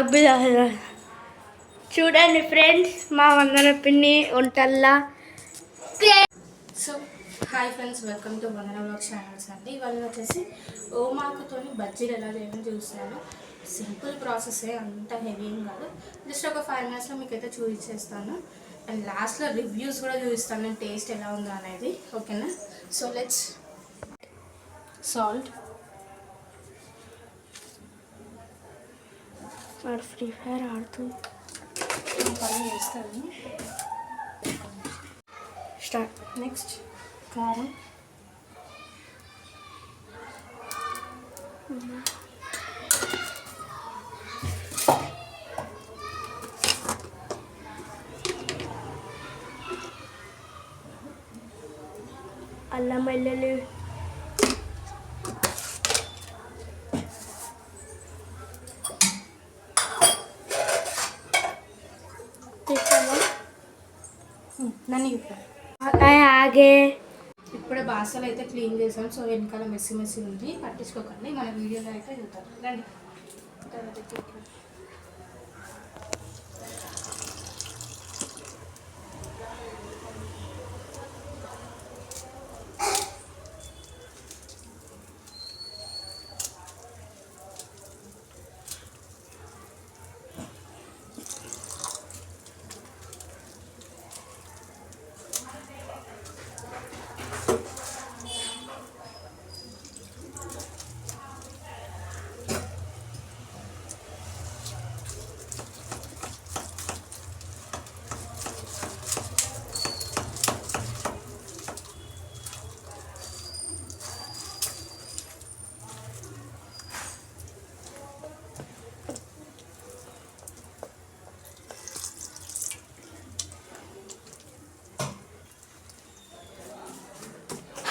అభిలాష చూడండి ఫ్రెండ్స్ మా వందన పిన్ని వంటల్లా so hi friends welcome to Vandana blog channels అండి. ఇవాళ వచ్చేసి ఓమాకుతోని బజ్జీలు ఎలా చేయడం చూస్తున్నాను. సింపుల్ ప్రాసెస్ అంత హెవీ ఏం కాదు. జస్ట్ ఒక ఫైవ్ మినిట్స్లో మీకు అయితే చూపించేస్తాను. అండ్ లాస్ట్లో రివ్యూస్ కూడా చూపిస్తాను నేను టేస్ట్ ఎలా ఉందో అనేది. ఓకేనా సో లెట్స్ సాల్ట్ వాడు ఫ్రీ ఫైర్ ఆడుతూ పని వేస్తాను స్టార్ట్. నెక్స్ట్ కారం. అల్లం వెల్లుల్లి నన్ను ఆగే. ఇప్పుడే బాసలు అయితే క్లీన్ చేసాం సో వెనకాల మెస్సి మెస్సి ఉంది. పట్టించుకోకండి మన వీడియోలో అయితే చూద్దాం. రండి.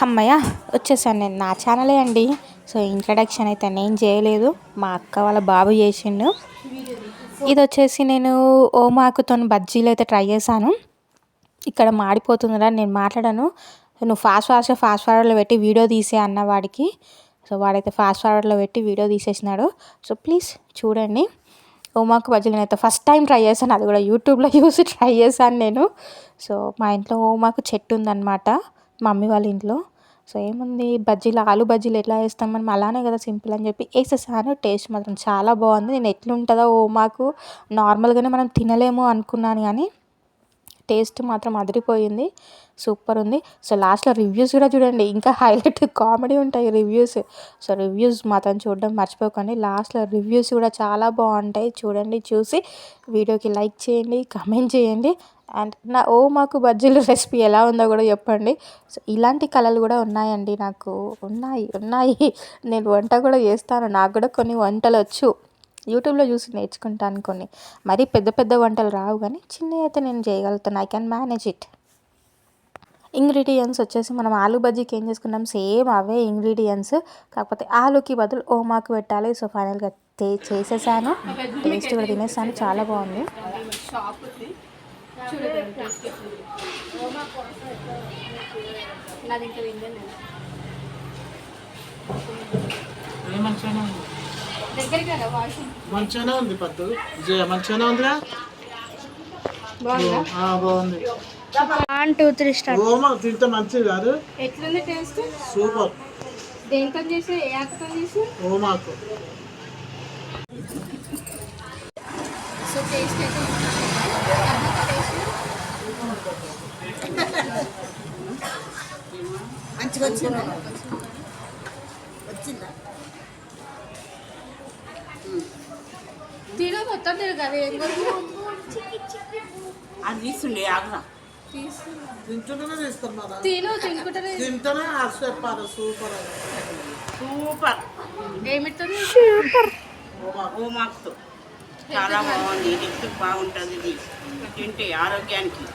అమ్మయ్య వచ్చేసాను నేను. నా ఛానలే అండి. సో ఇంట్రడక్షన్ అయితే నేను చేయలేదు. మా అక్క వాళ్ళ బాబు చేసిండు. ఇది వచ్చేసి నేను ఓమాకుతో బజ్జీలు అయితే ట్రై చేశాను. ఇక్కడ మాడిపోతుందిరా నేను మాట్లాడాను. నువ్వు ఫాస్ట్ ఫాస్ట్గా ఫాస్ట్ ఫార్వర్డ్లో పెట్టి వీడియో తీసే అన్న వాడికి. సో వాడైతే ఫాస్ట్ ఫార్వర్డ్లో పెట్టి వీడియో తీసేసినాడు. సో ప్లీజ్ చూడండి. ఓమాకు బజ్జీలు నేనైతే ఫస్ట్ టైం ట్రై చేశాను. అది కూడా యూట్యూబ్లో చూసి ట్రై చేశాను నేను. సో మా ఇంట్లో ఓమాకు చెట్టు ఉందన్నమాట. మమ్మీ వాళ్ళ ఇంట్లో. సో ఏముంది? బజ్జీలు ఆలు బజ్జీలు ఎట్లా వేస్తాం మనం? అలానే కదా సింపుల్ అని చెప్పి వేసేసాను టేస్ట్ మాత్రం చాలా బాగుంది. నేను ఎట్లుంటుందో ఓ మాకు నార్మల్గానే మనం తినలేము అనుకున్నాను కానీ టేస్ట్ మాత్రం అదిరిపోయింది. సూపర్ ఉంది. సో లాస్ట్లో రివ్యూస్ కూడా చూడండి. ఇంకా హైలైట్ కామెడీ ఉంటాయి రివ్యూస్. సో రివ్యూస్ మాత్రం చూడడం మర్చిపోకండి. లాస్ట్లో రివ్యూస్ కూడా చాలా బాగుంటాయి. చూడండి చూసి వీడియోకి లైక్ చేయండి కమెంట్ చేయండి. అండ్ నా ఓ మాకు బజ్జీల రెసిపీ ఎలా ఉందో కూడా చెప్పండి. సో ఇలాంటి కళలు కూడా ఉన్నాయండి. నాకు ఉన్నాయి ఉన్నాయి. నేను వంట కూడా చేస్తాను. నాకు కూడా కొన్ని వంటలు వచ్చు. యూట్యూబ్లో చూసి నేర్చుకుంటాను కొన్ని. మరీ పెద్ద పెద్ద వంటలు రావు కానీ చిన్నవి అయితే నేను చేయగలుగుతాను. I can manage it ingredients వచ్చేసి మనం ఆలు బజ్జీకి ఏం చేసుకున్నాం? సేమ్ అవే ఇంగ్రీడియంట్స్ కాకపోతే ఆలుకి బదులు ఓమాకు పెట్టాలి. సో ఫైనల్గా టే చేసేసాను. టేస్ట్ కూడా తినేసాను. చాలా బాగుంది. షాప్ మంచిగానే ఉంది దగ్గరికి కదా వాషింగ్ మంచిగానే ఉంది పద్దు. విజయ మంచిగానే ఉందిగా బాగుందా? ఆ, బాగుంది. వన్ టూ త్రీ స్టార్ట్ ఓమా తింటే మంచిది కాదు. ఎట్లుంది టేస్ట్? సూపర్. దేంతో చేసి ఏ ఆకుతో చేసి? ఓమాకు. సో టేస్ట్ అయితే మంచిగా వచ్చిందా? తిను మొత్తం తిను కదా ఏం కొరకు అది తీసుండే ఆగ్రా తీసు తింటుంటేనే తీస్తున్నా తిను తినుకుంటానే తింటేనే అర్స్ చెప్పాలి సూపర్ సూపర్. ఏమిస్తుంది ఓ మాకుతో చాలా బాగుంది హెల్త్ బాగుంటుంది ఇది. తింటే ఆరోగ్యానికి.